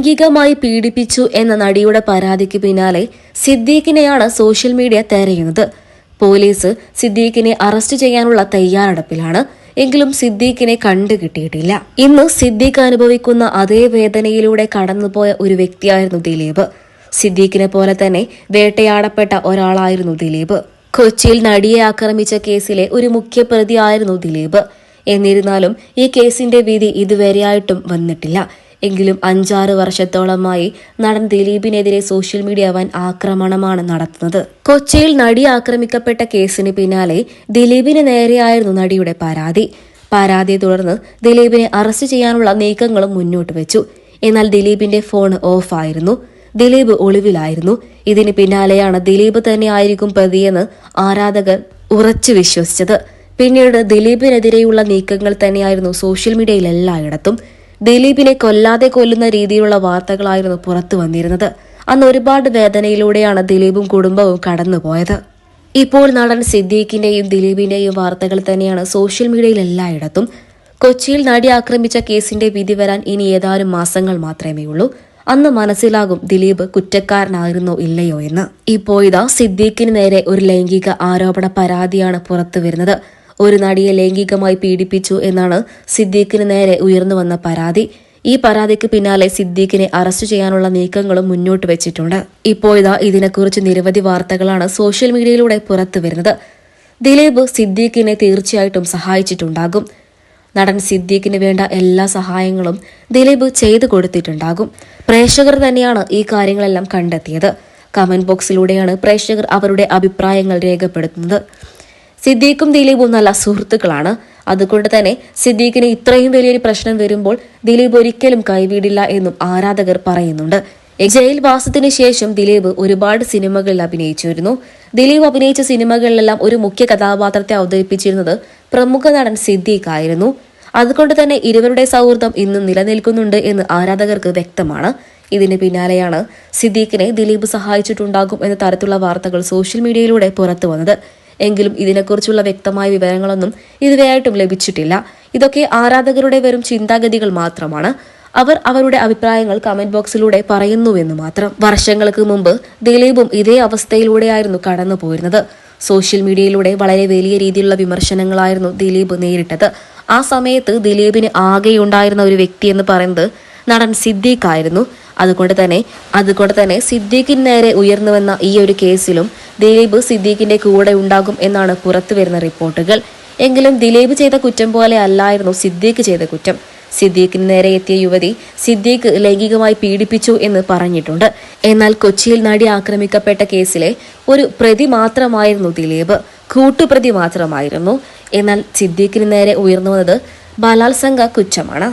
ലൈംഗികമായി പീഡിപ്പിച്ചു എന്ന നടിയുടെ പരാതിക്ക് പിന്നാലെ സിദ്ദീഖിനെയാണ് സോഷ്യൽ മീഡിയ തെരയുന്നത്. പോലീസ് സിദ്ദീഖിനെ അറസ്റ്റ് ചെയ്യാനുള്ള തയ്യാറെടുപ്പിലാണ്. എങ്കിലും സിദ്ദീഖിനെ കണ്ടുകിട്ടിയിട്ടില്ല. ഇന്ന് സിദ്ദീഖ് അനുഭവിക്കുന്ന അതേ വേദനയിലൂടെ കടന്നുപോയ ഒരു വ്യക്തിയായിരുന്നു ദിലീപ്. സിദ്ദീഖിനെ പോലെ തന്നെ വേട്ടയാടപ്പെട്ട ഒരാളായിരുന്നു ദിലീപ്. കൊച്ചിയിൽ നടിയെ ആക്രമിച്ച കേസിലെ ഒരു മുഖ്യപ്രതിയായിരുന്നു ദിലീപ്. എന്നിരുന്നാലും ഈ കേസിന്റെ വിധി ഇതുവരെയായിട്ടും വന്നിട്ടില്ല. എങ്കിലും അഞ്ചാറ് വർഷത്തോളമായി നടൻ ദിലീപിനെതിരെ സോഷ്യൽ മീഡിയ വൻ ആക്രമണമാണ് നടത്തുന്നത്. കൊച്ചിയിൽ നടി ആക്രമിക്കപ്പെട്ട കേസിന് പിന്നാലെ ദിലീപിന് നേരെയായിരുന്നു നടിയുടെ പരാതി. പരാതിയെ തുടർന്ന് ദിലീപിനെ അറസ്റ്റ് ചെയ്യാനുള്ള നീക്കങ്ങളും മുന്നോട്ട് വെച്ചു. എന്നാൽ ദിലീപിന്റെ ഫോൺ ഓഫായിരുന്നു ദിലീപ് ഒളിവിലായിരുന്നു. ഇതിന് പിന്നാലെയാണ് ദിലീപ് തന്നെയായിരിക്കും പ്രതിയെന്ന് ആരാധകർ ഉറച്ചു വിശ്വസിച്ചത്. പിന്നീട് ദിലീപിനെതിരെയുള്ള നീക്കങ്ങൾ തന്നെയായിരുന്നു സോഷ്യൽ മീഡിയയിൽ എല്ലായിടത്തും. ദിലീപിനെ കൊല്ലാതെ കൊല്ലുന്ന രീതിയിലുള്ള വാർത്തകളായിരുന്നു പുറത്തു വന്നിരുന്നത്. അന്ന് ഒരുപാട് വേദനയിലൂടെയാണ് ദിലീപും കുടുംബവും കടന്നുപോയത്. ഇപ്പോൾ നടൻ സിദ്ദീഖിന്റെയും ദിലീപിന്റെയും വാർത്തകൾ തന്നെയാണ് സോഷ്യൽ മീഡിയയിൽ എല്ലായിടത്തും. കൊച്ചിയിൽ നടി ആക്രമിച്ച കേസിന്റെ വിധി വരാൻ ഇനി ഏതാനും മാസങ്ങൾ മാത്രമേ ഉള്ളൂ. അന്ന് മനസ്സിലാകും ദിലീപ് കുറ്റക്കാരനായിരുന്നോ ഇല്ലയോ എന്ന്. ഇപ്പോൾ ഇതാ സിദ്ദീഖിന് നേരെ ഒരു ലൈംഗിക ആരോപണ പരാതിയാണ് പുറത്തു വരുന്നത്. ഒരു നടിയെ ലൈംഗികമായി പീഡിപ്പിച്ചു എന്നാണ് സിദ്ദീഖിന് നേരെ ഉയർന്നു വന്ന പരാതി. ഈ പരാതിക്ക് പിന്നാലെ സിദ്ദീഖിനെ അറസ്റ്റ് ചെയ്യാനുള്ള നീക്കങ്ങളും മുന്നോട്ട് വെച്ചിട്ടുണ്ട്. ഇപ്പോഴിതാ ഇതാ ഇതിനെക്കുറിച്ച് നിരവധി വാർത്തകളാണ് സോഷ്യൽ മീഡിയയിലൂടെ പുറത്തു വരുന്നത്. ദിലീപ് സിദ്ദീഖിനെ തീർച്ചയായിട്ടും സഹായിച്ചിട്ടുണ്ടാകും. നടൻ സിദ്ദീഖിന് വേണ്ട എല്ലാ സഹായങ്ങളും ദിലീപ് ചെയ്തു കൊടുത്തിട്ടുണ്ടാകും. പ്രേക്ഷകർ തന്നെയാണ് ഈ കാര്യങ്ങളെല്ലാം കണ്ടെത്തിയത്. കമന്റ് ബോക്സിലൂടെയാണ് പ്രേക്ഷകർ അവരുടെ അഭിപ്രായങ്ങൾ രേഖപ്പെടുത്തുന്നത്. സിദ്ദീഖും ദിലീപും നല്ല സുഹൃത്തുക്കളാണ്. അതുകൊണ്ട് തന്നെ സിദ്ദീഖിന് ഇത്രയും വലിയൊരു പ്രശ്നം വരുമ്പോൾ ദിലീപ് ഒരിക്കലും കൈവിടില്ല എന്നും ആരാധകർ പറയുന്നുണ്ട്. ജയിൽവാസത്തിന് ശേഷം ദിലീപ് ഒരുപാട് സിനിമകളിൽ അഭിനയിച്ചിരുന്നു. ദിലീപ് അഭിനയിച്ച സിനിമകളിലെല്ലാം ഒരു മുഖ്യ കഥാപാത്രത്തെ അവതരിപ്പിച്ചിരുന്നത് പ്രമുഖ നടൻ സിദ്ദീഖ് ആയിരുന്നു അതുകൊണ്ട് തന്നെ ഇരുവരുടെ സൗഹൃദം ഇന്നും നിലനിൽക്കുന്നുണ്ട് എന്ന് ആരാധകർക്ക് വ്യക്തമാണ്. ഇതിന് പിന്നാലെയാണ് സിദ്ദീഖിനെ ദിലീപ് സഹായിച്ചിട്ടുണ്ടാകും എന്ന തരത്തിലുള്ള വാർത്തകൾ സോഷ്യൽ മീഡിയയിലൂടെ പുറത്തു വന്നത്. എങ്കിലും ഇതിനെക്കുറിച്ചുള്ള വ്യക്തമായ വിവരങ്ങളൊന്നും ഇതുവരെയായിട്ടും ലഭിച്ചിട്ടില്ല. ഇതൊക്കെ ആരാധകരുടെ വെറും ചിന്താഗതികൾ മാത്രമാണ്. അവർ അവരുടെ അഭിപ്രായങ്ങൾ കമന്റ് ബോക്സിലൂടെ പറയുന്നുവെന്ന് മാത്രം. വർഷങ്ങൾക്ക് മുമ്പ് ദിലീപും ഇതേ അവസ്ഥയിലൂടെയായിരുന്നു കടന്നു പോയിരുന്നത്. സോഷ്യൽ മീഡിയയിലൂടെ വളരെ വലിയ രീതിയിലുള്ള വിമർശനങ്ങളായിരുന്നു ദിലീപ് നേരിട്ടത്. ആ സമയത്ത് ദിലീപിന് ആകെയുണ്ടായിരുന്ന ഒരു വ്യക്തി എന്ന് പറയുന്നത് നടൻ സിദ്ദീഖ് ആയിരുന്നു അതുകൊണ്ട് തന്നെ അതുകൊണ്ട് തന്നെ സിദ്ദീഖിന് നേരെ ഉയർന്നു വന്ന ഈ ഒരു കേസിലും ദിലീപ് സിദ്ദീഖിന്റെ കൂടെ ഉണ്ടാകും എന്നാണ് പുറത്തു വരുന്ന റിപ്പോർട്ടുകൾ. എങ്കിലും ദിലീപ് ചെയ്ത കുറ്റം പോലെ അല്ലായിരുന്നു സിദ്ദീഖ് ചെയ്ത കുറ്റം. സിദ്ദീഖിന് നേരെ എത്തിയ യുവതി സിദ്ദീഖ് ലൈംഗികമായി പീഡിപ്പിച്ചു എന്ന് പറഞ്ഞിട്ടുണ്ട്. എന്നാൽ കൊച്ചിയിൽ നടി ആക്രമിക്കപ്പെട്ട കേസിലെ ഒരു പ്രതി മാത്രമായിരുന്നു ദിലീപ്. കൂട്ടുപ്രതി മാത്രമായിരുന്നു. എന്നാൽ സിദ്ദീഖിന് നേരെ ഉയർന്നു വന്നത് ബലാത്സംഗ കുറ്റമാണ്.